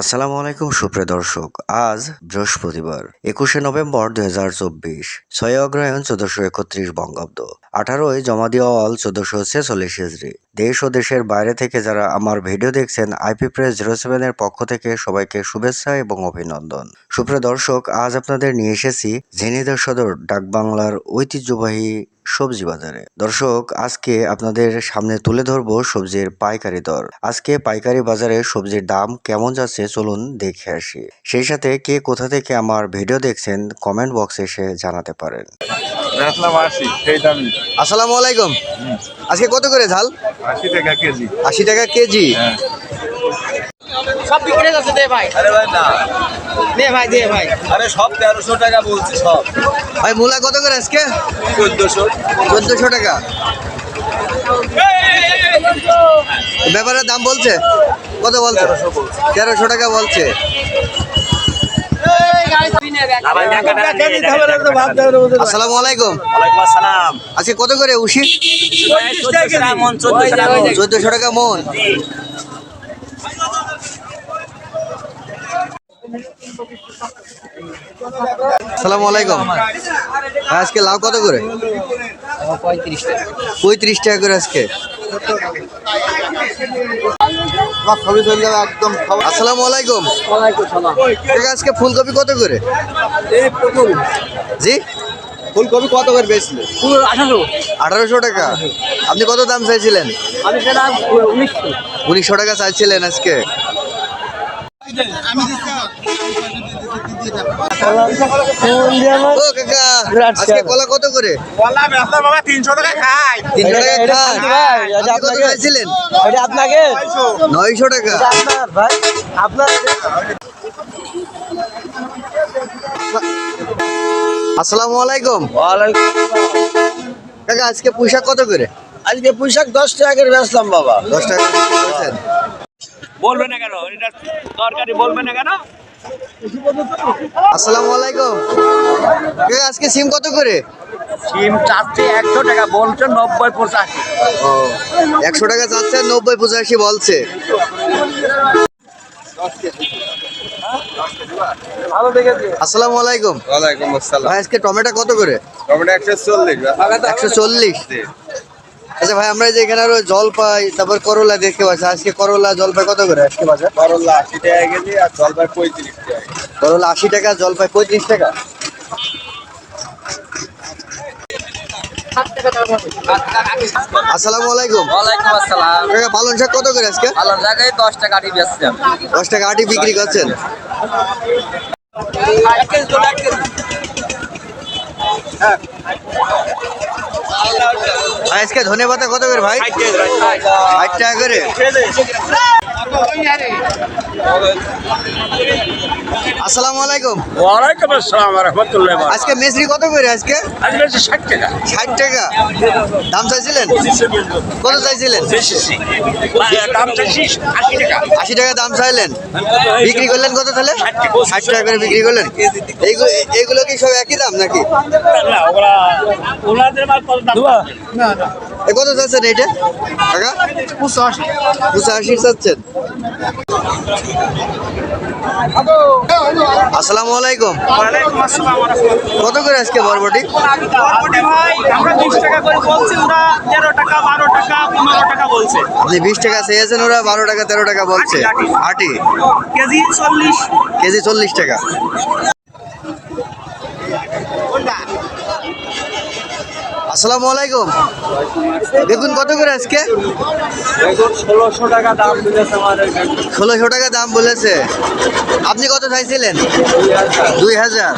আসসালামু আলাইকুম, সুপ্রিয় দর্শক। আজ বৃহস্পতিবার, একুশে নভেম্বর দুই হাজার চব্বিশ, ছয় অগ্রহায়ণ চোদ্দশো একত্রিশ বঙ্গাব্দ। আঠারোই জমা দেওয়াল চোদ্দশো ছেচল্লিশ হিজড়ি দেশ ও দেশের বাইরে থেকে যারা আমার ভিডিও দেখছেন আইপি প্রেস জিরো সেভেনের পক্ষ থেকে সবাইকে শুভেচ্ছা এবং অভিনন্দন। সুপ্রিয় দর্শক, আজ আপনাদের নিয়ে এসেছি ঝিনাইদহ সদর, ডাকবাংলার ঐতিহ্যবাহী সবজি বাজারে। দর্শক আজকে আপনাদের সামনে তুলে ধরবো সবজির পাইকারি দর। আজকে পাইকারি বাজারে সবজির দাম কেমন যাচ্ছে চলুন দেখে আসি। সেই সাথে কে কোথা থেকে আমার ভিডিও দেখছেন কমেন্ট বক্সে এসে জানাতে পারেন। আসসালামু আলাইকুম। আজকে কত করে ঝাল? আশি টাকা কেজি। আশি টাকা কেজি? হ্যাঁ। সব বিক্রি যাচ্ছে ভাই। আরে ভাই না। দে ভাই দে ভাই। আরে সব তেরোশো টাকা বলছি সব। ভাই মূলা কত করে আজকে? চোদ্দশো। চোদ্দশো টাকা। ব্যাপারের দাম বলছে? কত বলছে? তেরোশো টাকা বলছে। আসসালামু আলাইকুম। ওয়ালাইকুম আসসালাম। আজকে কত করে উশি? চোদ্দশো টাকা মন। আসসালামু আলাইকুম। আজকে লাউ কত করে? পঁয়ত্রিশ টাকা করে আজকে। আসসালামু আলাইকুম। আজকে ফুলকপি কত করে? জি? ফুলকপি কত করে বেচলে আঠারো আঠারোশো টাকা। আপনি কত দাম চাইছিলেন? উনিশশো টাকা চাইছিলেন আজকে। আজকে কলা কত করে? কলা বেচলাম বাবা তিনশো টাকা খাই তিনশো টাকা খান কত চাইছিলেন আপনাকে? নয়শো টাকা। আপনার ভাই আপনার। আসসালামু আলাইকুম। কাকা আজকে পোশাক কত করে? আজকে পোশাক দশ টাকা করে বেচলাম বাবা। দশ টাকা? বলবে না কেন? এটা তরকারি বলবে না কেন? আসসালামু আলাইকুম। আজকে সিম কত করে? সিম চারটে একশো টাকা বলছে নব্বই পঁচাশি। ও একশো টাকা চাচ্ছে নব্বই পঁচাশি বলছে। আসসালামু আলাইকুম। ওয়ালাইকুম আসসালাম। আজকে টমেটো কত করে? টমেটো একশো চল্লিশ। একশো চল্লিশ। আচ্ছা ভাই আমরা এই যে এখানে আরও জলপাই তারপর করলা দেখতে পাচ্ছি। আজকে করলা জলপাই কত করে আজকে বাজার? করল্লা আশি টাকা কেজি আর জলপাই পঁয়ত্রিশ টাকা করলা আশি টাকা জলপাই পঁয়ত্রিশ টাকা। আসসালামু আলাইকুম। ওয়ালাইকুম আসসালাম। কাকা পালং শাক কত করে আজকে? টাকা আটি বেচছি। আমি দশ টাকা আটি বিক্রি করছেন? আজকে ধনে পাতা কত করে ভাই? ষাট টাকা করে? আসসালামু আলাইকুম। ওয়ালাইকুম আসসালাম রহমতুল্লাহ আজকে মেসরি কত করে আজকে? ষাট টাকা। ষাট টাকা। দাম চাইছিলেন? কত চাইছিলেন? দাম চাইছি আশি টাকা। আশি টাকা দাম চাইলেন। বিক্রি করলেন কত তাহলে? ষাট টাকা। করে বিক্রি করলেন। এইগুলো কি সব একই দাম নাকি? না ওরা ওনাদের মাল কত দাম এ কত চাচ্ছেন এইটা? টাকা পঁচাশি। চাচ্ছেন। আসসালামু আলাইকুম। কত করে আজকে বরবটি? আপনি বিশ টাকা চেয়েছেন ওরা বারো টাকা তেরো টাকা বলছে। আটি? কেজি চল্লিশ। কেজি চল্লিশ টাকা। আসসালামু আলাইকুম। দেখুন কত করে আজকে? ষোলোশো টাকা দাম বলেছে ষোলোশো টাকা দাম বলেছে। আপনি কত চাইছিলেন? দুই হাজার।